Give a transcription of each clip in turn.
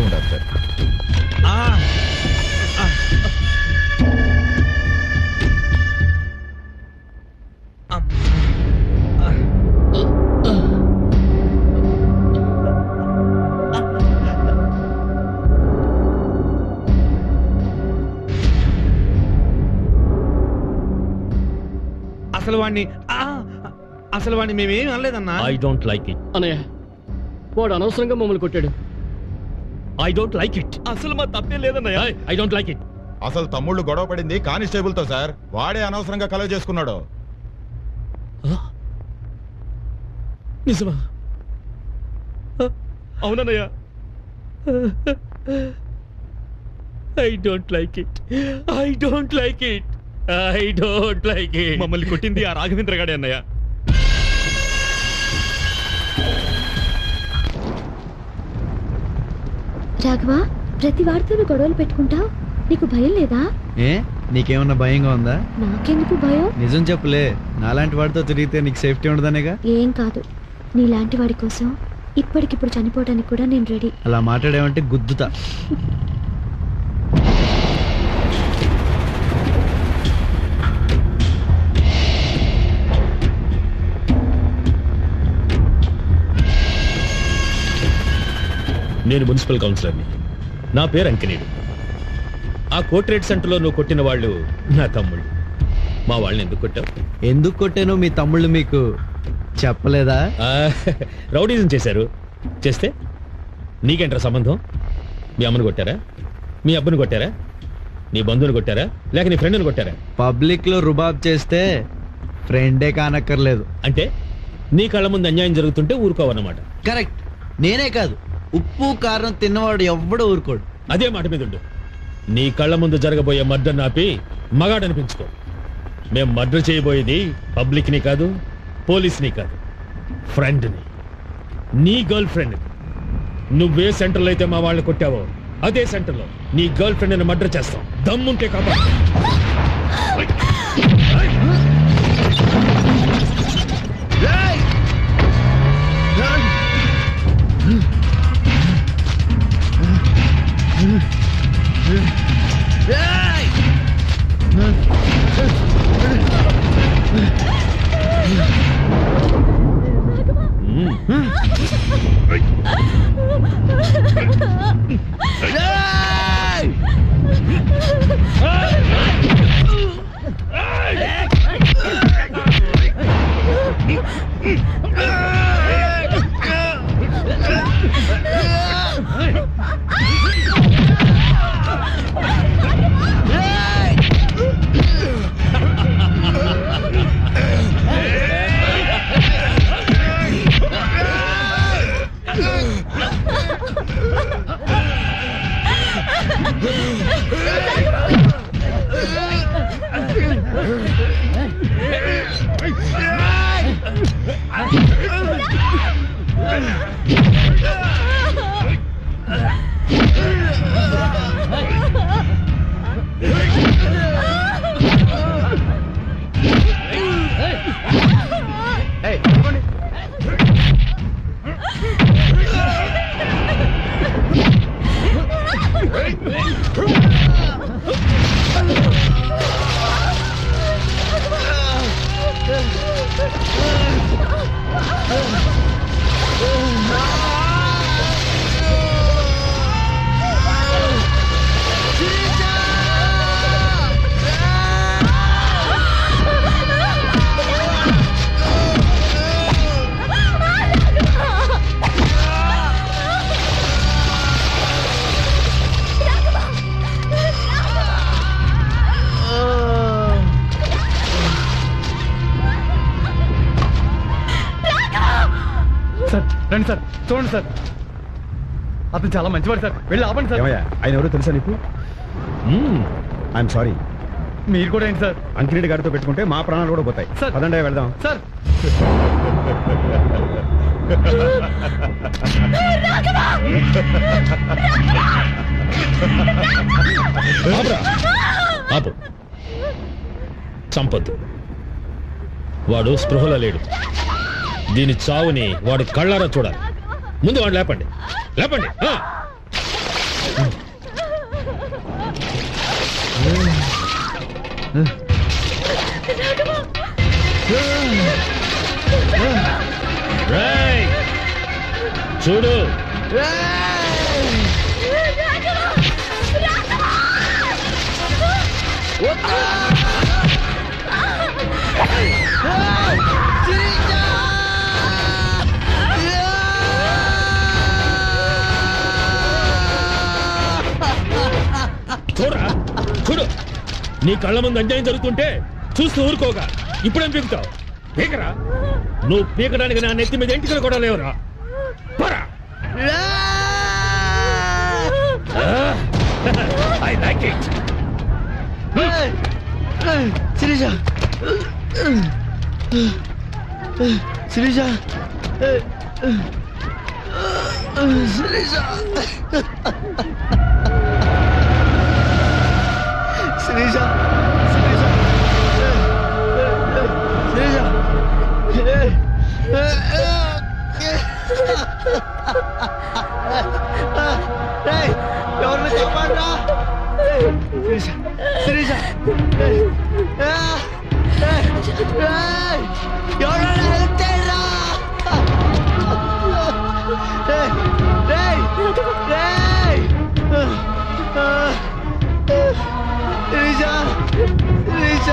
ఉండాలి సార్. అసలు వాడిని ఆ, అసలు వాడిని మేమేం అనలేదన్నా? ఐ డోంట్ లైక్ ఇట్ అనయ్య వాడు అనవసరంగా మమ్మల్ని కొట్టాడు. ఐ డోంట్ లైక్ ఇట్ అసలు మా తప్పే లేదన్నయ్య. ఐ డోంట్ లైక్ ఇట్ అసలు తమ్ముళ్ళు గొడవ పడింది కానిస్టేబుల్తో సార్. వాడే అనవసరంగా కలవ చేసుకున్నాడు. నిజమా? అవునన్నయ్య. I don't like it I don't like it I don't like it మమ్మల్ని కొట్టింది ఆ రాఘవేంద్ర గాడే అన్నయ్య. రాఘవా ప్రతి వాడితోనూ గొడవలు పెట్టుకుంటావు? నీకు భయం లేదా? ఏ? నీకేమన్నా భయంగా ఉందా? నాకెందుకు భయం? నిజం చెప్పులే. నాలాంటి వాడితో తిరిగితే నీకు సేఫ్టీ ఉండదనేగా? ఏం కాదు. నీలాంటి వాడి కోసం ఇప్పటికిప్పుడు చనిపోవడానికి కూడా నేను రెడీ. అలా మాట్లాడేమంటే గుద్దుతా. నేను మున్సిపల్ కౌన్సిలర్ని. నా పేరు అంకినేడు ఆ కోట్రేట్ సెంటర్లో నువ్వు కొట్టిన వాళ్ళు నా తమ్ముళ్ళు. మా వాళ్ళని ఎందుకు కొట్టావు? ఎందుకు కొట్టాను మీ తమ్ముళ్ళు మీకు చెప్పలేదా? ఆ, రౌడీజం చేశారు. చేస్తే? నీకేంట్రా సంబంధం? మీ అమ్మని కొట్టారా? మీ అబ్బని కొట్టారా? నీ బంధువుని కొట్టారా? లేక నీ ఫ్రెండ్ని కొట్టారా? పబ్లిక్లో రుబాబ్ చేస్తే ఫ్రెండే కానక్కర్లేదు. అంటే నీ కళ్ళ ముందు అన్యాయం జరుగుతుంటే ఊరుకోవన్నమాట. కరెక్ట్. నేనే కాదు. ఉప్పు కారం తిన్నవాడు ఎవ్వడు ఊరుకోడు. అదే మాట మీద ఉండు. నీ కళ్ళ ముందు జరగబోయే మర్డర్ నాపి మగాడనిపించుకో. మేం మర్డర్ చేయబోయేది పబ్లిక్ని కాదు పోలీస్ని కాదు. ఫ్రెండ్ని. నీ గర్ల్ ఫ్రెండ్ నువ్వే సెంటర్లో అయితే మా వాళ్ళని కొట్టావో అదే సెంటర్లో నీ గర్ల్ ఫ్రెండ్ని మర్డర్ చేస్తాం. దమ్ముంటే కాపాడు. Yeah. సార్ రండి సార్ చూడండి సార్. అతను చాలా మంచివాడు సార్. వెళ్ళి ఆపండి సార్. ఏమయ్యా ఆయన ఎవరో తెలుసా నీకు. ఐఎమ్ సారీ మీరు కూడా ఏంటి సార్? అంకిరెడ్డి గారితో పెట్టుకుంటే మా ప్రాణాలు కూడా పోతాయి. సార్. పదండి వెళ్దాం. సార్. ఆపు. చంపొద్దు. వాడు స్పృహలో లేడు. దీని చావుని వాడు కళ్ళారా చూడాలి. ముందు వాడు లేపండి. లేపండి. చూడు. What? నీ కళ్ళ ముందు అన్యాయం జరుగుతుంటే చూస్తూ ఊరుకోగా. ఇప్పుడేం పీకుతావు? పీకరా? నువ్వు పీకడానికి నా నెత్తి మీద ఎంటికలు కూడా లేవురా. పరా. I like it Sirisha. Sirisha. Sirisha. Sirisha Sirisha ఎవరిని కాపాడరా శిరీష శిరీష ఎవరైనా హెల్ప్ చేయరా శిరీష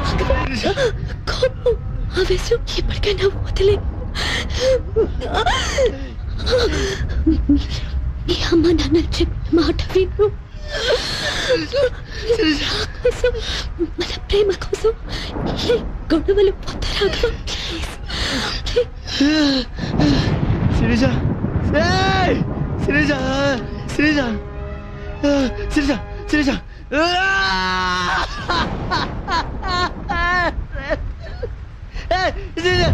శిరీష కోపం ఆవేశం ఎప్పటికైనా వదిలే. మీ అమ్మ నాన్న చెప్పిన మాట విను. నా కోసం మన ప్రేమ కోసం ఈ గొడవలు పొత్తరాగా శిరీష ఏయ్! శిరీష శిరీష శిరీష శిరీష ఏయ్! శిరీష